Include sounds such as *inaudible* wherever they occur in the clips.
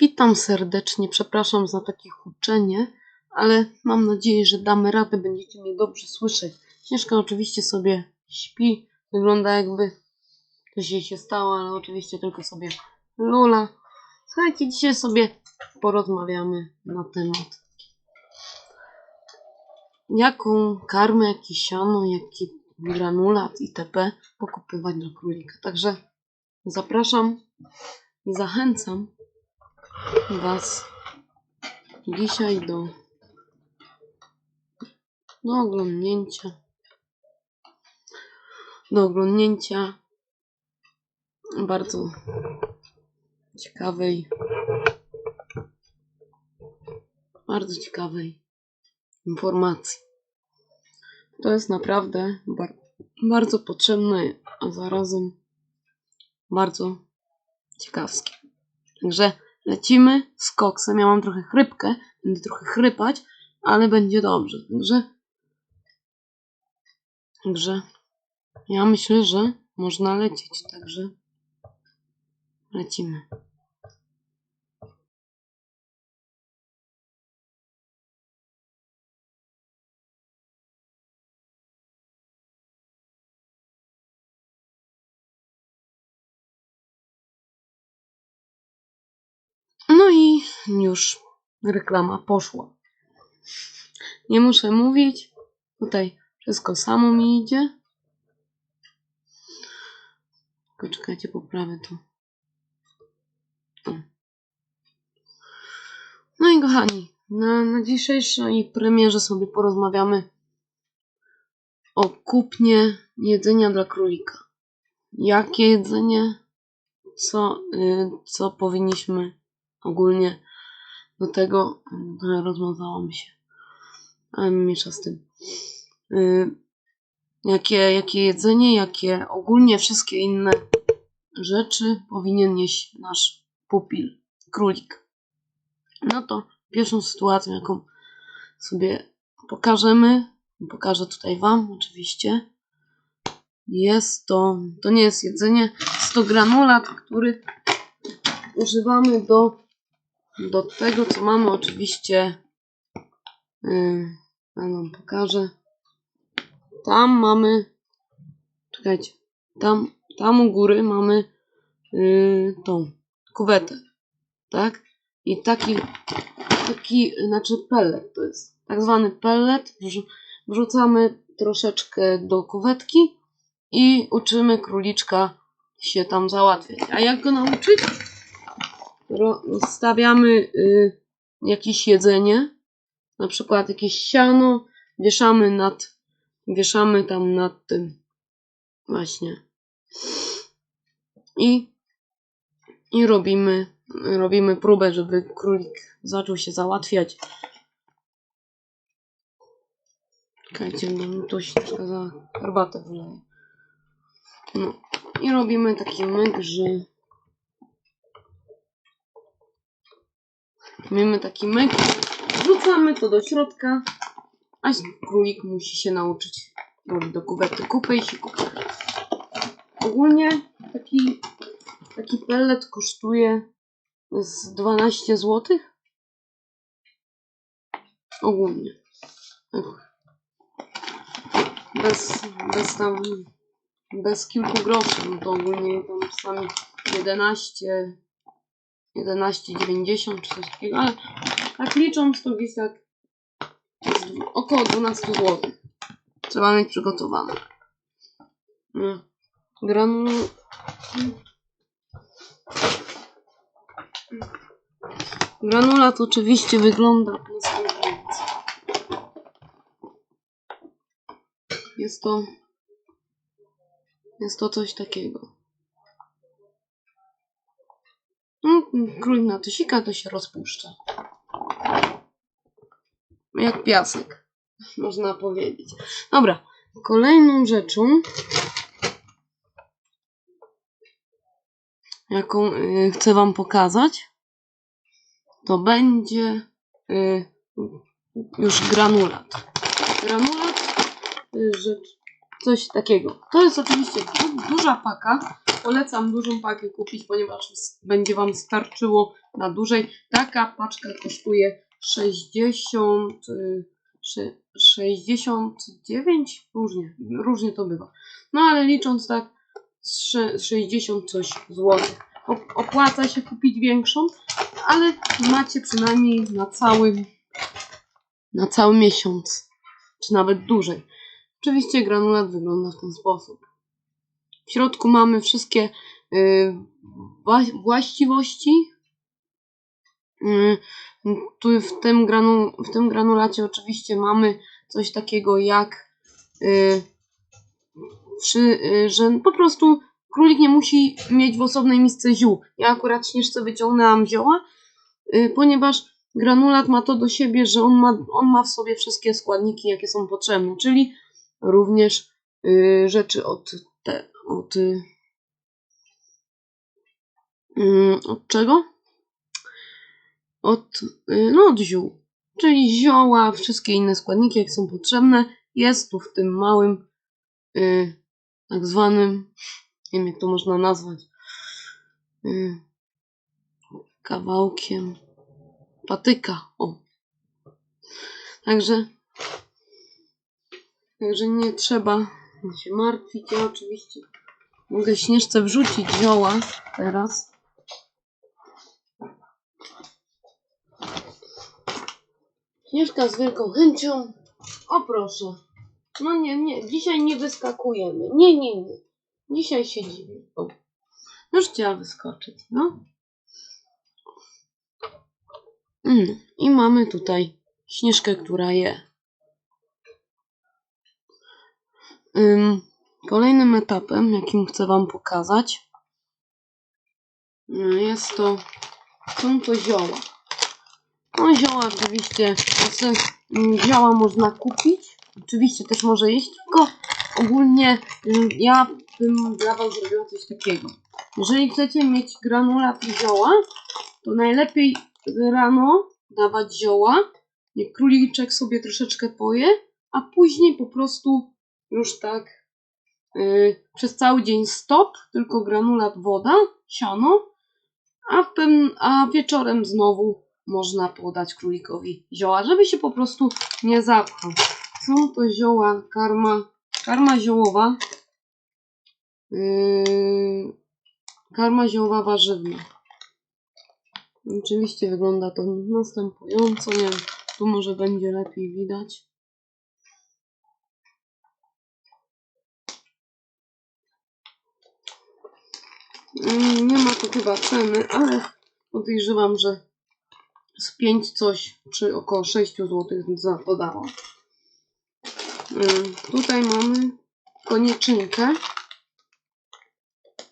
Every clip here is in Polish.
Witam serdecznie, przepraszam za takie huczenie, ale mam nadzieję, że damy radę, będziecie mnie dobrze słyszeć. Śnieżka oczywiście sobie śpi, wygląda jakby coś jej się stało, ale oczywiście tylko sobie lula. Słuchajcie, dzisiaj sobie porozmawiamy na temat jaką karmę, jakie siano, jaki granulat itp. pokupywać dla królika. Także zapraszam i zachęcam Was dzisiaj do, do oglądnięcia do oglądnięcia bardzo ciekawej bardzo ciekawej informacji. To jest naprawdę bar bardzo potrzebne, a zarazem bardzo ciekawskie. Także lecimy z koksem. Ja mam trochę chrypkę, będę trochę chrypać, ale będzie dobrze. Także, także ja myślę, że można lecieć. Także lecimy. Już reklama poszła. Nie muszę mówić. Tutaj wszystko samo mi idzie. Tylko czekajcie, poprawię to. No i kochani, na, na dzisiejszej premierze sobie porozmawiamy o kupnie jedzenia dla królika. Jakie jedzenie, co, y, co powinniśmy ogólnie do tego trochę rozmazałam się. Ale miesza z tym. Y, jakie, jakie jedzenie, jakie ogólnie wszystkie inne rzeczy powinien jeść nasz pupil, królik. No to pierwszą sytuacją, jaką sobie pokażemy, pokażę tutaj Wam oczywiście, jest to, to nie jest jedzenie, jest to granulat, który używamy do do tego, co mamy oczywiście, yy, ja wam pokażę. Tam mamy, czekajcie, tam, tam u góry mamy yy, tą kuwetę, tak? I taki, taki, znaczy pellet to jest, tak zwany pellet. Wrzu- Wrzucamy troszeczkę do kuwetki i uczymy króliczka się tam załatwiać. A jak go nauczyć? Stawiamy y, jakieś jedzenie, na przykład jakieś siano, wieszamy nad, wieszamy tam nad tym właśnie i, i robimy, robimy próbę, żeby królik zaczął się załatwiać. Czekajcie, mi to się za herbatę wyleje. No i robimy taki myk, że Mamy taki myk, wrzucamy to do środka, a królik musi się nauczyć robić do kuwety kupy i się. Ogólnie taki, taki pellet kosztuje z 12 zł. Ogólnie. Bez, bez tam, bez kilku groszy, no to ogólnie tam czasami 11 11,90 czy coś takiego, ale tak licząc to gdzieś tak około 12 zł. Trzeba mieć przygotowane. No. Granul... Granulat oczywiście wygląda następująco. Jest to jest to coś takiego. No, król na to sika, to się rozpuszcza. Jak piasek, *laughs* można powiedzieć. Dobra, kolejną rzeczą, jaką y, chcę Wam pokazać, to będzie y, już granulat. Granulat, y, rzecz, coś takiego. To jest oczywiście du- duża paka, Polecam dużą pakę kupić, ponieważ będzie Wam starczyło na dłużej. Taka paczka kosztuje 60, y, sze- 69, różnie, różnie to bywa. No ale licząc tak, sze- 60 coś złotych. Op- Opłaca się kupić większą, ale macie przynajmniej na cały, na cały miesiąc, czy nawet dłużej. Oczywiście granulat wygląda w ten sposób. W środku mamy wszystkie y, wła- właściwości. Y, tu w tym, granu, w tym granulacie oczywiście mamy coś takiego jak y, że po prostu królik nie musi mieć w osobnej misce ziół. Ja akurat śnieżce wyciągnęłam zioła, ponieważ granulat ma to do siebie, że on ma, on ma w sobie wszystkie składniki, jakie są potrzebne, czyli również rzeczy od, te, od, mm, od czego? Od, y, no od ziół. Czyli zioła, wszystkie inne składniki, jakie są potrzebne, jest tu w tym małym, y, tak zwanym, nie wiem jak to można nazwać, y, kawałkiem patyka. O. Także, także nie trzeba się martwić. Ja oczywiście mogę śnieżce wrzucić zioła teraz. Śnieżka z wielką chęcią. O proszę. No nie, nie, dzisiaj nie wyskakujemy. Nie, nie, nie. Dzisiaj siedzimy. O. Już chciała wyskoczyć, no. Mm, I mamy tutaj śnieżkę, która je. Ym, kolejnym etapem, jakim chcę Wam pokazać, y, jest to, są to zioła. No zioła oczywiście, znaczy, mm, zioła można kupić, oczywiście też może jeść, tylko ogólnie ym, ja bym dla Was zrobiła coś takiego. Jeżeli chcecie mieć granulat zioła, to najlepiej rano dawać zioła, niech króliczek sobie troszeczkę poje, a później po prostu już tak przez cały dzień stop, tylko granulat woda, siano, a, pewnym, a wieczorem znowu można podać królikowi zioła, żeby się po prostu nie zapchał. Są to zioła karma, karma ziołowa, yy, karma ziołowa warzywna. Oczywiście wygląda to następująco. Nie wiem, tu może będzie lepiej widać. Nie ma tu chyba ceny, ale podejrzewam, że z 5 coś, czy około 6 zł za to dało. Mm, Tutaj mamy konieczynkę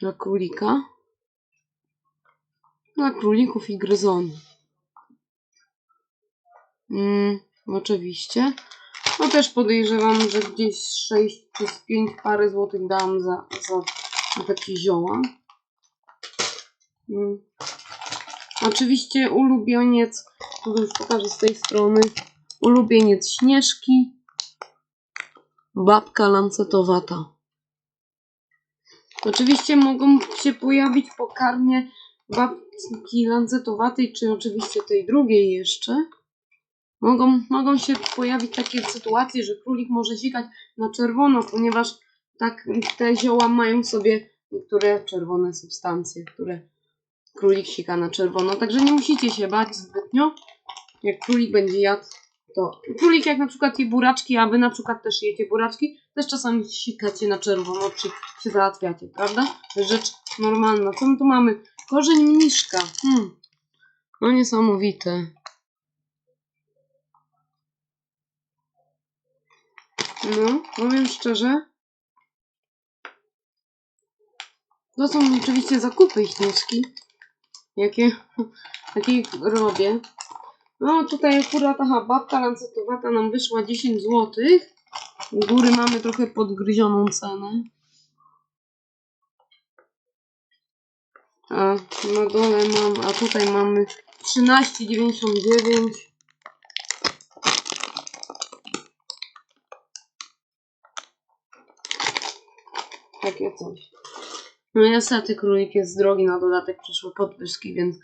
dla królika. Dla królików i gryzoni. Mm, oczywiście. No też podejrzewam, że gdzieś 6 czy z 5 parę złotych dam za, za takie zioła. Mm. Oczywiście ulubieniec, tu już pokażę z tej strony, ulubieniec Śnieżki, babka lancetowata. Oczywiście mogą się pojawić po karmie babki lancetowatej, czy oczywiście tej drugiej jeszcze. Mogą, mogą się pojawić takie sytuacje, że królik może sikać na czerwono, ponieważ tak te zioła mają sobie niektóre czerwone substancje, które królik sika na czerwono. Także nie musicie się bać zbytnio, jak królik będzie jadł. To królik jak na przykład je buraczki, a wy na przykład też jecie buraczki, też czasami sikacie na czerwono, czy się załatwiacie, prawda? Rzecz normalna. Co my tu mamy? Korzeń mniszka. Hmm. No niesamowite. No, powiem szczerze. To są oczywiście zakupy śnieżki, jakie, *laughs* jakie robię. No tutaj akurat, aha, babka lancetowata nam wyszła 10 zł. U góry mamy trochę podgryzioną cenę. A na dole mam, a tutaj mamy 13,99. Takie coś. No niestety królik jest drogi, na dodatek przyszły podwyżki, więc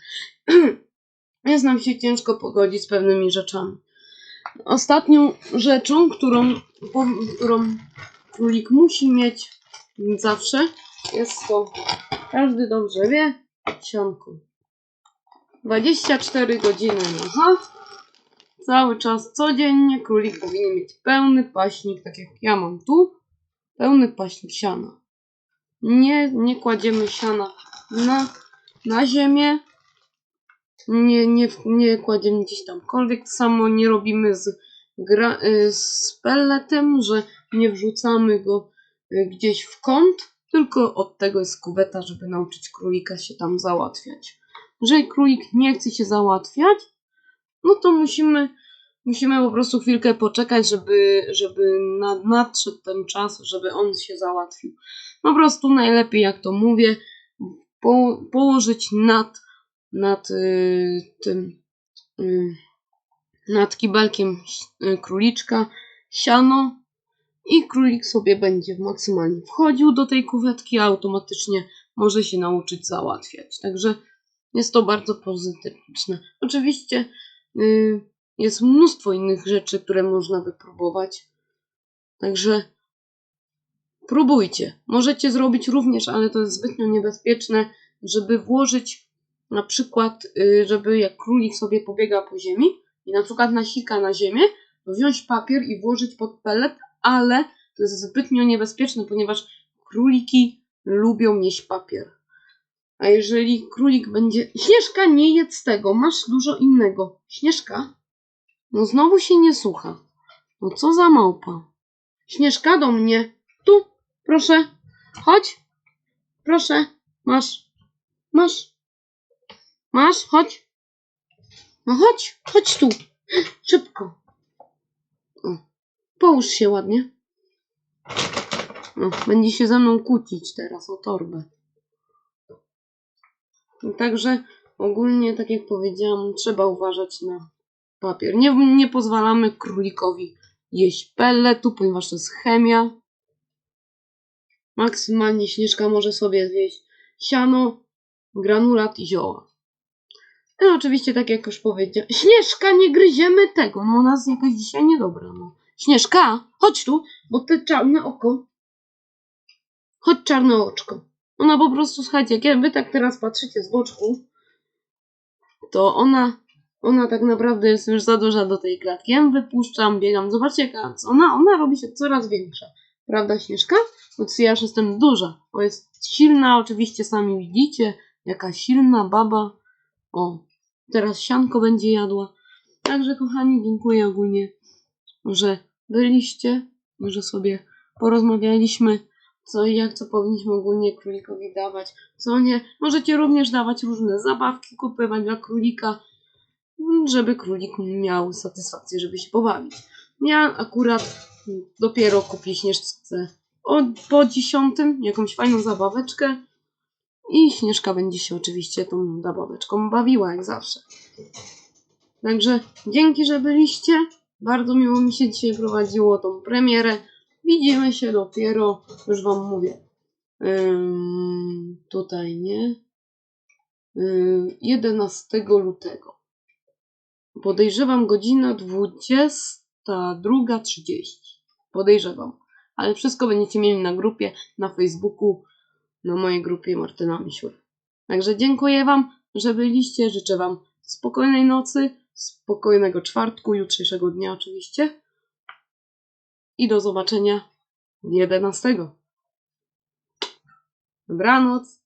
*clears throat* jest nam się ciężko pogodzić z pewnymi rzeczami. Ostatnią rzeczą, którą, którą królik musi mieć zawsze, jest to, każdy dobrze wie, sianko. 24 godziny na chat. Cały czas, codziennie królik powinien mieć pełny paśnik, tak jak ja mam tu. Pełny paśnik siana. Nie, nie kładziemy siana na, na ziemię. Nie, nie, nie kładziemy gdzieś tamkolwiek. Samo nie robimy z, gra, y, z pelletem, że nie wrzucamy go y, gdzieś w kąt, tylko od tego jest kuweta, żeby nauczyć królika się tam załatwiać. Jeżeli królik nie chce się załatwiać, no to musimy, musimy po prostu chwilkę poczekać, żeby, żeby nad, nadszedł ten czas, żeby on się załatwił. Po prostu najlepiej, jak to mówię, po, położyć nad, nad y, tym, y, nad kibelkiem y, króliczka siano i królik sobie będzie maksymalnie wchodził do tej kuwetki, a automatycznie może się nauczyć załatwiać. Także jest to bardzo pozytywne. Oczywiście y, jest mnóstwo innych rzeczy, które można wypróbować. Także próbujcie. Możecie zrobić również, ale to jest zbytnio niebezpieczne, żeby włożyć na przykład, y, żeby jak królik sobie pobiega po ziemi i na przykład nasika na ziemię, wziąć papier i włożyć pod pelet, ale to jest zbytnio niebezpieczne, ponieważ króliki lubią mieć papier. A jeżeli królik będzie. Śnieżka, nie jedz tego, masz dużo innego. Śnieżka? No znowu się nie słucha. No co za małpa. Śnieżka do mnie. Tu, proszę. Chodź. Proszę. Masz. Masz. Masz, chodź. No chodź, chodź tu. Szybko. O. Połóż się ładnie. O, będzie się ze mną kłócić teraz o torbę. Także ogólnie, tak jak powiedziałam, trzeba uważać na papier. Nie, nie pozwalamy królikowi jeść pelletu, ponieważ to jest chemia. Maksymalnie Śnieżka może sobie zjeść siano, granulat i zioła. No oczywiście, tak jak już powiedziałam, Śnieżka, nie gryziemy tego, no ona jest jakaś dzisiaj niedobra, no. Śnieżka, chodź tu, bo te czarne oko. Chodź czarne oczko. Ona po prostu, słuchajcie, jak wy tak teraz patrzycie z boczku, to ona, ona tak naprawdę jest już za duża do tej klatki. Ja wypuszczam, biegam. Zobaczcie, jaka ona, ona robi się coraz większa. Prawda, Śnieżka? Bo ja już jestem duża, bo jest silna, oczywiście sami widzicie, jaka silna baba. O, teraz sianko będzie jadła. Także, kochani, dziękuję ogólnie, że byliście, że sobie porozmawialiśmy co i jak, co powinniśmy ogólnie królikowi dawać, co nie. Możecie również dawać różne zabawki, kupywać dla królika, żeby królik miał satysfakcję, żeby się pobawić. Ja akurat dopiero kupię Śnieżce od, po dziesiątym jakąś fajną zabaweczkę i Śnieżka będzie się oczywiście tą zabaweczką bawiła, jak zawsze. Także dzięki, że byliście. Bardzo miło mi się dzisiaj prowadziło tą premierę. Widzimy się dopiero, już wam mówię, ym, tutaj, nie? Yy, 11 lutego. Podejrzewam godzina 22.30. Podejrzewam. Ale wszystko będziecie mieli na grupie, na Facebooku, na mojej grupie Martyna Misiur. Także dziękuję Wam, że byliście. Życzę Wam spokojnej nocy, spokojnego czwartku, jutrzejszego dnia oczywiście i do zobaczenia 11. Dobranoc.